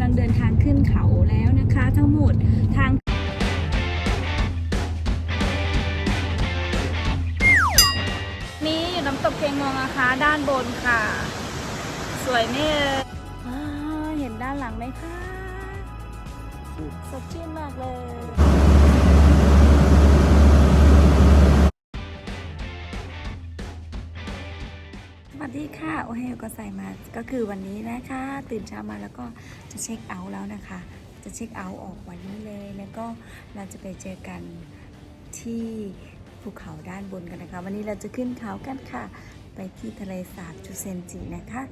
นี้เรากำลังเดินทางขึ้นเขาแล้วนะคะ ทั้งหมดทางนี้อยู่น้ำตกเกงงองนะคะ ด้านบนค่ะ สวยไหมเอ่ยเห็นด้านหลังไหมคะ สดชื่นมากเลย โอเฮก็ใส่มาก็คือวันนี้นะคะ ตื่นเช้ามาแล้วก็จะเช็คเอาท์แล้วนะคะ จะเช็คเอาท์ออกวันนี้เลยแล้วก็เราจะไปเจอกันที่ภูเขาด้านบนกันนะคะ วันนี้เราจะขึ้นเขากันค่ะ ไปที่ทะเลสาบจูเซนจินะคะ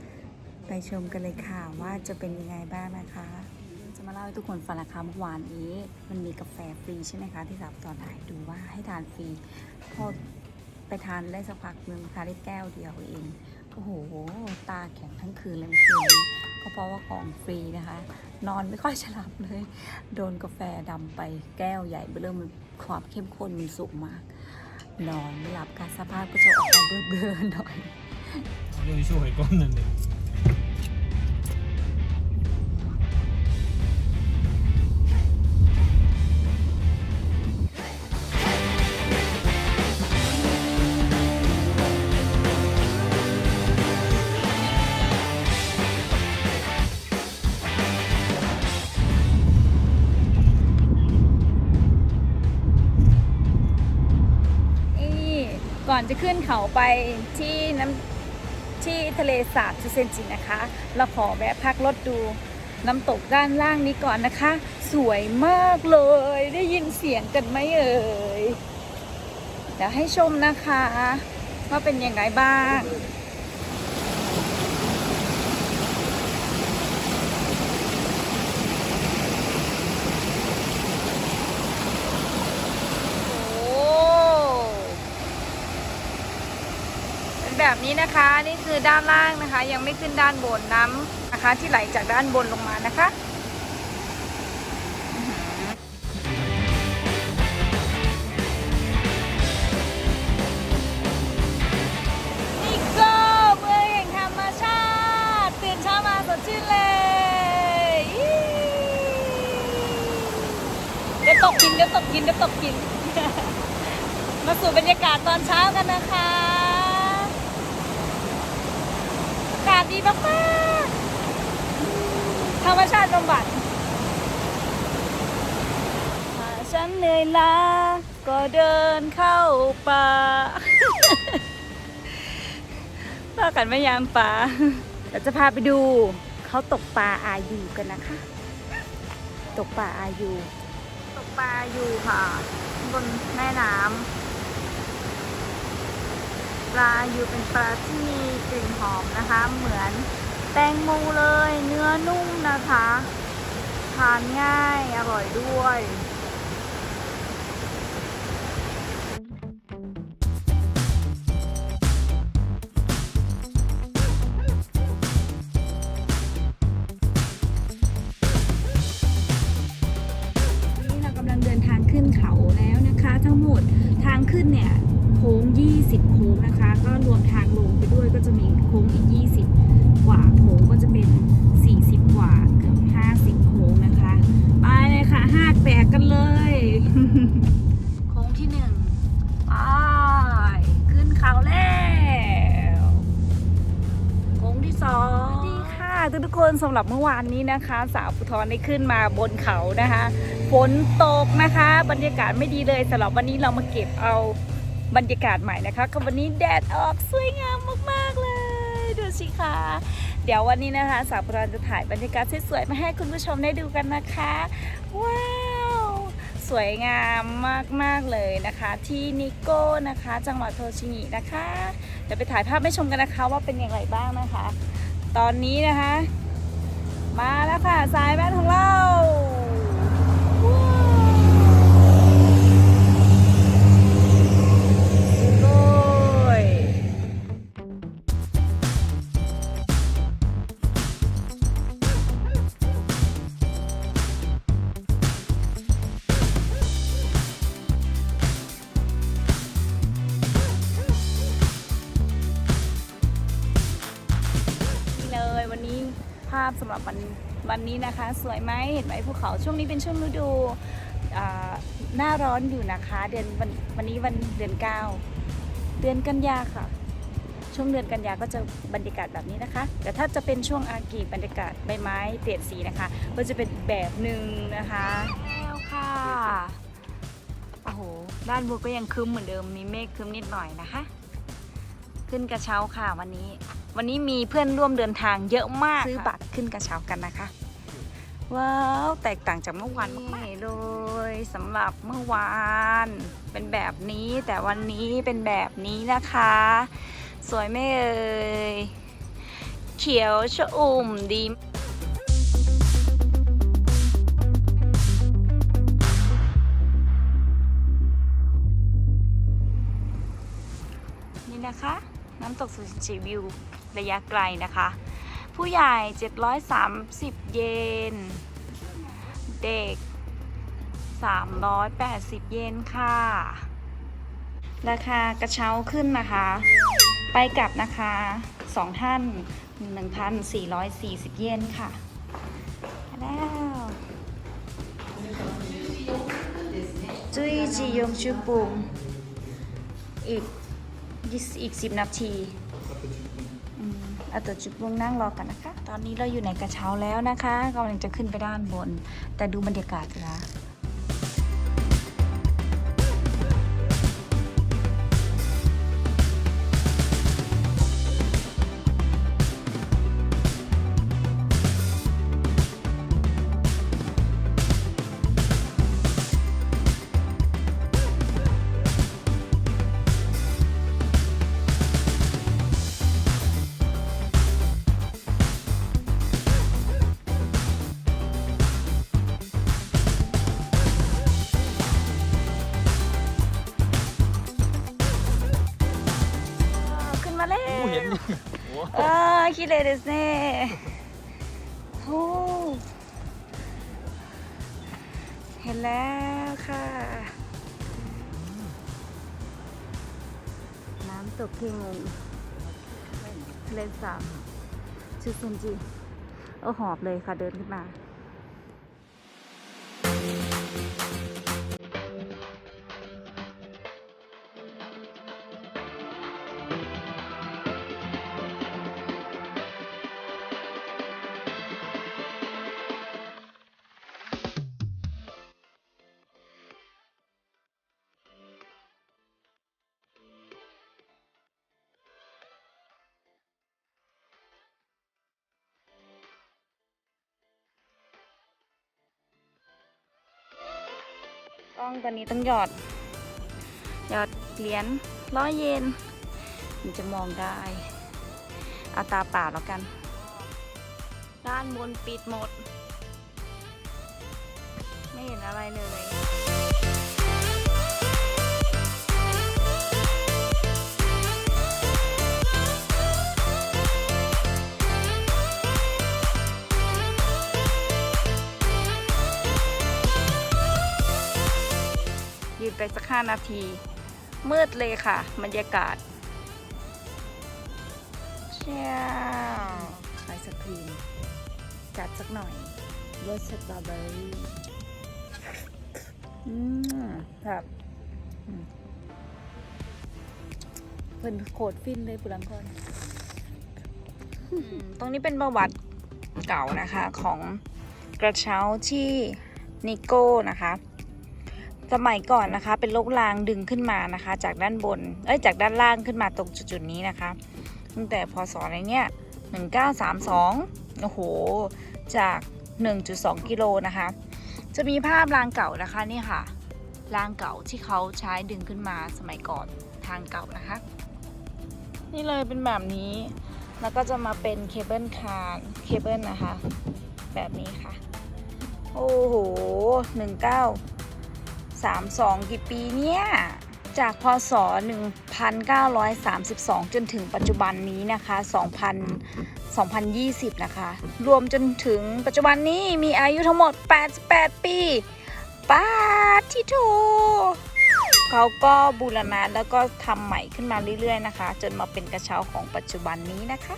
ไปชมกันเลยค่ะว่าจะเป็นยังไงบ้างนะคะ จะมาเล่าให้ทุกคนฟังนะคะเมื่อวานนี้มันมีกาแฟฟรีใช่ไหมคะ ที่สาวตอนถ่ายดูว่าให้ทานฟรีพอไปทานได้สักพักหนึ่งนะคะได้แก้วเดียวเอง โอ้โห ตาแข็งทั้งคืนเลยเมื่อคืนก็เพราะว่าของฟรีนะคะ นอนไม่ค่อยฉลับเลย โดนกาแฟดำไปแก้วใหญ่เริ่มมันความเข้มข้นมันสูงมาก นอนไม่หลับการสภาพก็จะออกมาเบื่อๆหน่อย我นึ่，我เ才那。 ก่อนจะขึ้นเขาไปที่น้ำที่ทะเลสาบชูเซนจินะคะ เราขอแวะพักรถดูน้ำตกด้านล่างนี้ก่อนนะคะ สวยมากเลยได้ยินเสียงกันไหมเอ่ยเดี๋ยวให้ชมนะคะ ว่าเป็นยังไงบ้าง โอ้เป็น แบบนี้นะคะ นี่คือด้านล่างนะคะ ยังไม่ขึ้นด้านบนน้ำนะคะ ที่ไหลจากด้านบนลงมานะคะนี่ก็เมืองแห่งธรรมชาติตื่นเช้ามาสดชื่นเลยเดี๋ยวตกกินเดี๋ยวตกกินเดี๋ยวตกกิน มาสู่บรรยากาศตอนเช้ากันนะคะอากาศดีมากๆธรรมชาติบำบัดถ้าฉันเหนื่อยล้าก็เดินเข้าป่าพากันไม่ยามป่าเราจะพาไปดูเขาตกปลาอายูกันนะคะ ตกปลาอายู ตกปลาอายูค่ะ บนแม่น้ำ ปลาอยู่เป็นปลาที่มีกลิ่นหอมนะคะ เหมือนแตงโมเลย เนื้อนุ่มนะคะ ทานง่ายอร่อยด้วย ทุกๆคนสำหรับเมื่อวานนี้นะคะ สาวปุทรได้ขึ้นมาบนเขานะคะฝนตกนะคะ บรรยากาศไม่ดีเลยสำหรับวันนี้เรามาเก็บเอาบรรยากาศใหม่นะคะกับวันนี้แดดออกสวยงามมากๆเลยดูสิคะเดี๋ยววันนี้นะคะ สาวปุทรจะถ่ายบรรยากาศสวยๆมาให้คุณผู้ชมได้ดูกันนะคะว้าวสวยงามมากๆเลยนะคะ ที่นิโก้นะคะ จังหวัดโทชิงินะคะเดี๋ยวไปถ่ายภาพให้ชมกันนะคะว่าเป็นอย่างไรบ้างนะคะ ตอนนี้นะคะ มาแล้วค่ะสายแบนของเรา นี่เลยวันนี้ภาพสำหรับวันวันนี้นะคะ สวยไหมเห็นไหมภูเขาช่วงนี้เป็นช่วงฤดูอ่าหน้าร้อนอยู่นะคะ เดือนวันวันนี้วันเดือนเก้าเดือนกันยาค่ะ ช่วงเดือนกันยาก็จะบรรยากาศแบบนี้นะคะ แต่ถ้าจะเป็นช่วงอากีบรรยากาศใบไม้เปลี่ยนสีนะคะ ก็จะเป็นแบบหนึ่งนะคะแล้วค่ะโอ้โหด้านบนก็ยังครึ้มเหมือนเดิมมีเมฆครึ้มนิดหน่อยนะคะ ขึ้นกระเช้าค่ะวันนี้ วันนี้มีเพื่อนร่วมเดินทางเยอะมากซื้อบัตรขึ้นกระเช้ากันนะคะ ว้าวแตกต่างจากเมื่อวานมากๆเลยสำหรับเมื่อวานเป็นแบบนี้แต่วันนี้เป็นแบบนี้นะคะ สวยไม่เอ่ยเขียวชอุ่มดีนี่นะคะ น้ำตกสุจิวิวระยะไกลนะคะ ผู้ใหญ่ 730 เยน เด็ก 380 เยนค่ะ ราคากระเช้าขึ้นนะคะ ไปกลับนะคะสองท่าน 1,440 เยนค่ะแล้วจุยจียงชูปุงอีกอีกสิบนาที เอาตัวจุดวงนั่งรอกันนะคะ ตอนนี้เราอยู่ในกระเช้าแล้วนะคะกำลังจะขึ้นไปด้านบน แต่ดูบรรยากาศสิคะ เออคิเลเดสเน่โอ้เห็นแล้วค่ะ น้ำตกเคงงทะเลสาบชูซุนจีโอ้หอบเลยค่ะเดินขึ้นมา ต้องตอนนี้ต้องหยอด หยอดเหรียญร้อยเยนมันจะมองได้ เอาตาเปล่าแล้วกัน ด้านบนปิดหมด ไม่เห็นอะไรเลย ไปสักห้านาที มืดเลยค่ะ บรรยากาศเชียวไอศครีม จัดสักหน่อยรสสตรอเบอรี่อืมครับอืมเพิ่นโคตรฟินเลยปุรังคนอืมตรงนี้เป็นประวัติเก่านะคะของกระเช้าที่นิโก้นะคะ สมัยก่อนนะคะ เป็นลกรางดึงขึ้นมานะคะ จากด้านบน เอ้ยจากด้านล่างขึ้นมาตรงจุดๆนี้นะคะ ตั้งแต่พศอะไรเนี่ย1932 โอ้โห จาก 1.2 กิโลนะคะ จะมีภาพรางเก่านะคะนี่ค่ะ รางเก่าที่เขาใช้ดึงขึ้นมาสมัยก่อนทางเก่านะคะ นี่เลยเป็นแบบนี้ แล้วก็จะมาเป็นเคเบิลคาร์เคเบิลนะคะ แบบนี้ค่ะ โอ้โห 19 32 กี่ปีเนี่ย จากพศ 1932 จนถึงปัจจุบันนี้นะคะ 2000 2020 นะคะ รวมจนถึงปัจจุบันนี้มีอายุทั้งหมด 88 ปีปาทิโทเขาก็บูรณะแล้วก็ทำใหม่ขึ้นมาเรื่อยๆนะคะ จนมาเป็นกระเช้าของปัจจุบันนี้นะคะ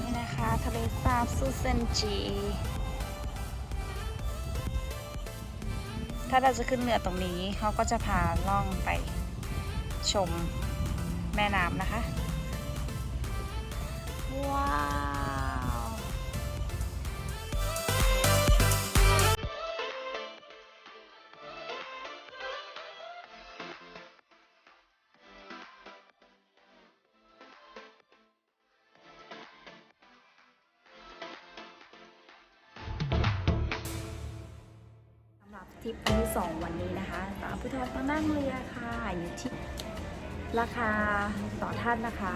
นี่นะคะ ทะเลสาบซูเซนจี ถ้าเราจะขึ้นเรือตรงนี้เขาก็จะพาล่องไปชมแม่น้ำนะคะ ว้าว 2 วันนี้นะคะสาวพุทธมงนั่งเรือค่ะอยู่ที่ราคาต่อท่านนะคะ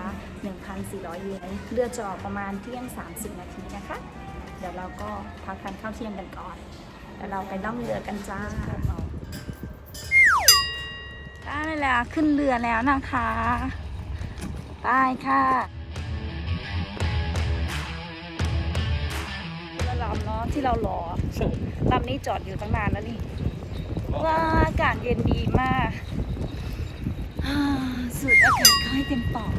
1,400 เยนเรือจอดประมาณเที่ยง 30 นาทีนะคะ เดี๋ยวเราก็พักทานข้าวเที่ยงกันก่อน แล้วเราไปล่องเรือกันจ้าได้แล้วขึ้นเรือแล้วนะคะไปค่ะเรือลำเนาะที่เรารอลำนี้จอดอยู่ตั้งนานแล้วนี่ ว่าอากาศเย็นดีมากสูดอากาศเข้าให้เต็มปอด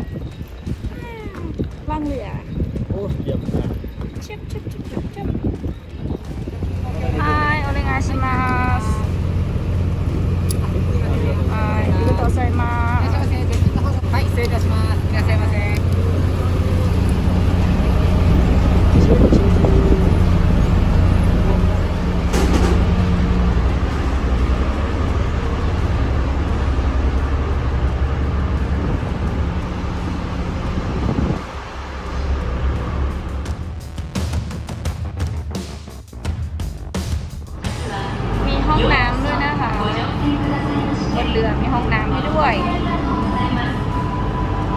เรือมีห้องน้ำให้ด้วย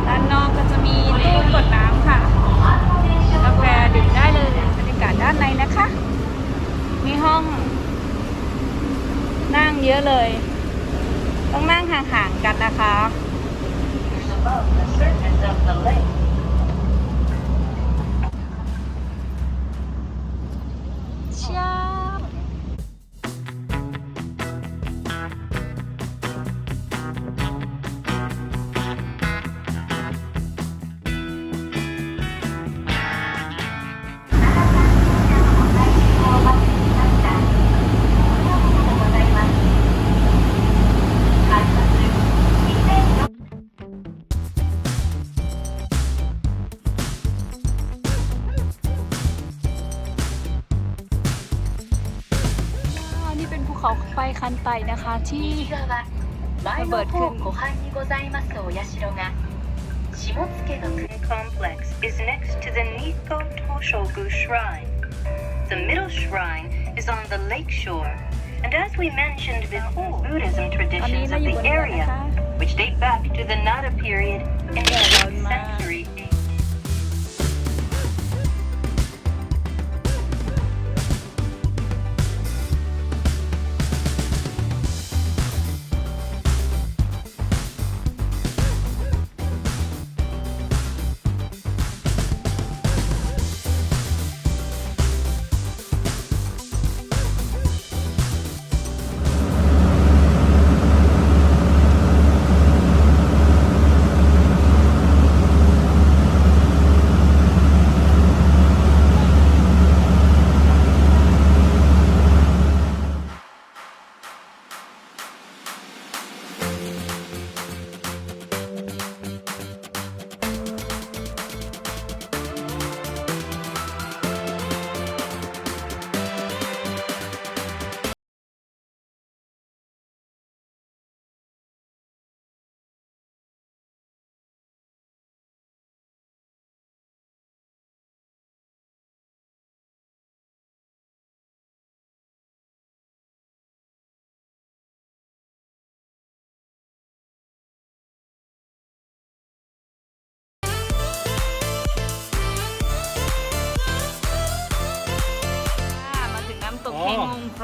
ด้านนอกก็จะมีตู้กดน้ำค่ะ กาแฟดื่มได้เลยบรรยากาศด้านในนะคะ มีห้อง นั่งเยอะเลย ต้องนั่งห่างๆกันนะคะคันไตนะคะที่ 右側前の方湖畔にございますお社が下野の complex is next to the Nikko Toshogu Shrine. The middle shrine is on the lake shore, and as we mentioned before, Buddhism ตอนนี้ traditions เรา of อยู่บ the นเรือนะคะ area, which date back to the Nara period in the ร้อน 8th มาก century.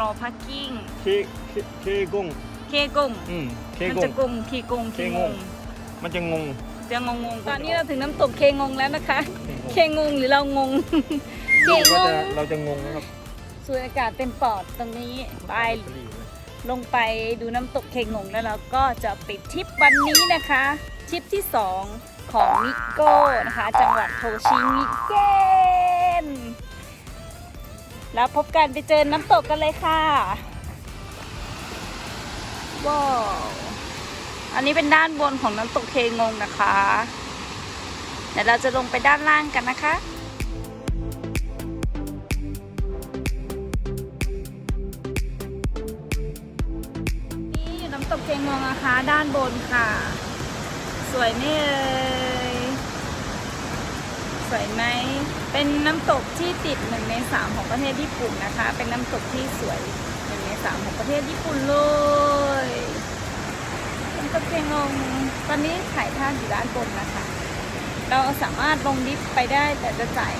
เคงงโปรพักกิ้ง เคเคเคกงเคกงอืมเคมันกจะงกงเคกงเคงง มันจะงง จะงงงๆตอนนี้เราถึงน้ำตกเคงงแล้วนะคะ เคงงหรือเรางง เคเรางก็งจะเราจะงงนะครับสูดอากาศเต็มปอดตรงนี้ไป ลงไปดูน้ำตกเคงงแล้วเราก็จะปิดทริปวันนี้นะคะทริปที่ 2 ของนิโก้นะคะ จังหวัดโทชิมิเกน แล้วพบกันไปเจอน้ำตกกันเลยค่ะ ว้าว อันนี้เป็นด้านบนของน้ำตกเคงงนะคะ เดี๋ยวเราจะลงไปด้านล่างกันนะคะนี่อยู่น้ำตกเคงงนะคะ ด้านบนค่ะ สวยไหมเอ่ย สวยไหม เป็นน้ำตกที่ติดหนึ่งในสามของประเทศญี่ปุ่นนะคะ เป็นน้ำตกที่สวยหนึ่งในสามของประเทศญี่ปุ่นเลยน้ำตกเคงงตอนนี้ถ่ายท่าอยู่ด้านบนนะคะ เราสามารถลงลิฟต์ไปได้แต่จะจ่าย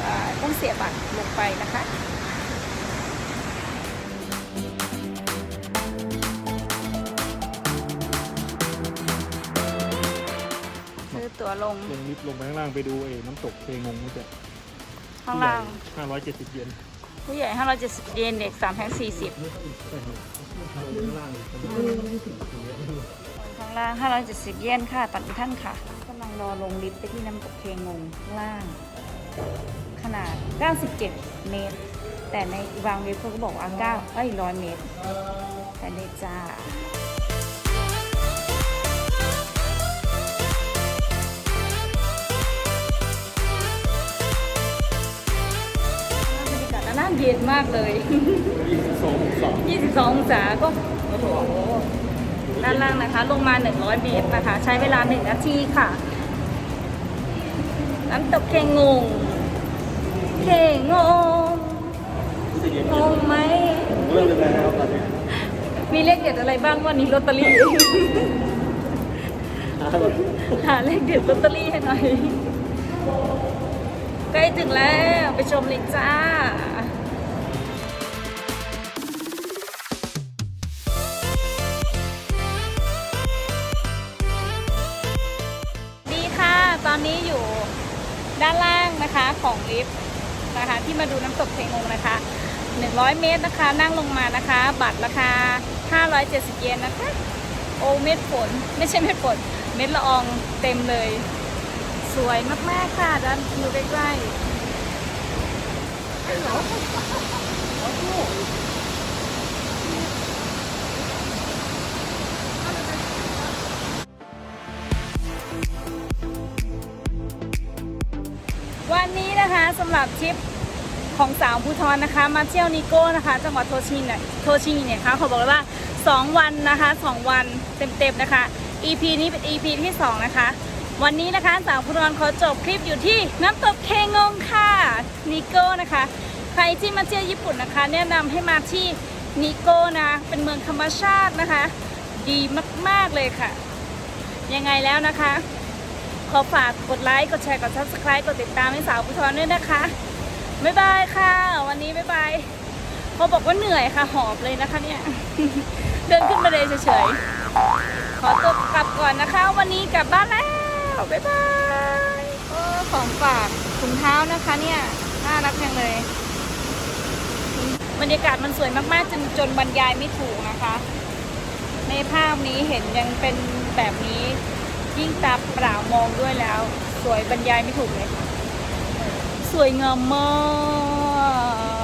เอ่อต้องเสียบัตรลงไปนะคะ ตั๋วลง ลงลิฟต์ลงไปข้างล่างไปดูเอน้ำตกเคงงมันจะข้างล่าง ห้าร้อยเจ็ดสิบเยนผู้ใหญ่ 570 เยน เด็ก3แพ็ค40ข้างล่าง 570 เยนค่ะตัดอีกท่านค่ะกำลังรอลงลิฟต์ไปที่น้ำตกเคงงข้างล่าง ขนาด 97 เมตร แต่ในบางเว็บเขาก็บอกว่า9เอ้ย 100 เมตร แต่ในจ้า เย็นมากเลยสองสอง22องศาก็โอ้โหด้านล่างนะคะ ลงมา 100 เมตรนะคะ ใช้เวลา 1 นาทีค่ะ น้ำตกเคงง เคงงงงไหมเริ่มเลยแล้วตอนนี้มีเลขเด็ดอะไรบ้างวันนี้ลอตเตอรี่หาเลขเด็ดลอตเตอรี่ให้หน่อย ใกล้ถึงแล้ว ไปชมเลยจ้า อนนี้อยู่ด้านล่างนะคะของลิฟต์นะคะ ที่มาดูน้ำตกเพงงนะคะ 100 เมตรนะคะ นั่งลงมานะคะ บัตรราคา 570 เยนนะคะ โอเม็ดฝน ไม่ใช่เม็ดฝน เม็ดละอองเต็มเลย สวยมาก ๆ ค่ะ ด้านดูใกล้ๆำหรับทริปของสาวภูทรนะคะ มาเที่ยวนิโก้นะคะ จังหวัดโทชิเนี่ยโทชิเนี่ยค่ะขอบอกเลยว่า 2 วันนะคะ 2 วันเต็มๆนะคะ EP นี้เป็น EP ที่ 2 นะคะ วันนี้นะคะสาวภูทรขอจบคลิปอยู่ที่น้ำตกเคงงค่ะนิโก้นะคะ ใครที่มาเที่ยวญี่ปุ่นนะคะ แนะนำให้มาที่นิโก้นะเป็นเมืองธรรมชาตินะคะ ดีมากๆเลยค่ะ ยังไงแล้วนะคะ ขอฝากกดไลค์ กดแชร์ กด subscribe กดติดตามให้สาวภูทรด้วยนะคะ บ๊ายบายค่ะ วันนี้บ๊ายบายเขาบอกว่าเหนื่อยค่ะ หอบเลยนะคะเนี่ย เดินขึ้นมาเลยเฉยๆ ขอตัวกลับก่อนนะคะ วันนี้กลับบ้านแล้ว บ๊ายบายโอ้ของฝากถุงเท้านะคะเนี่ย น่ารักจังเลย บรรยากาศมันสวยมากๆ จนจนบรรยายไม่ถูกนะคะ ในภาพนี้เห็นยังเป็นแบบนี้ ยิ่งตาเปล่ามองด้วยแล้ว สวยบรรยายไม่ถูกเลยสวยงามมาก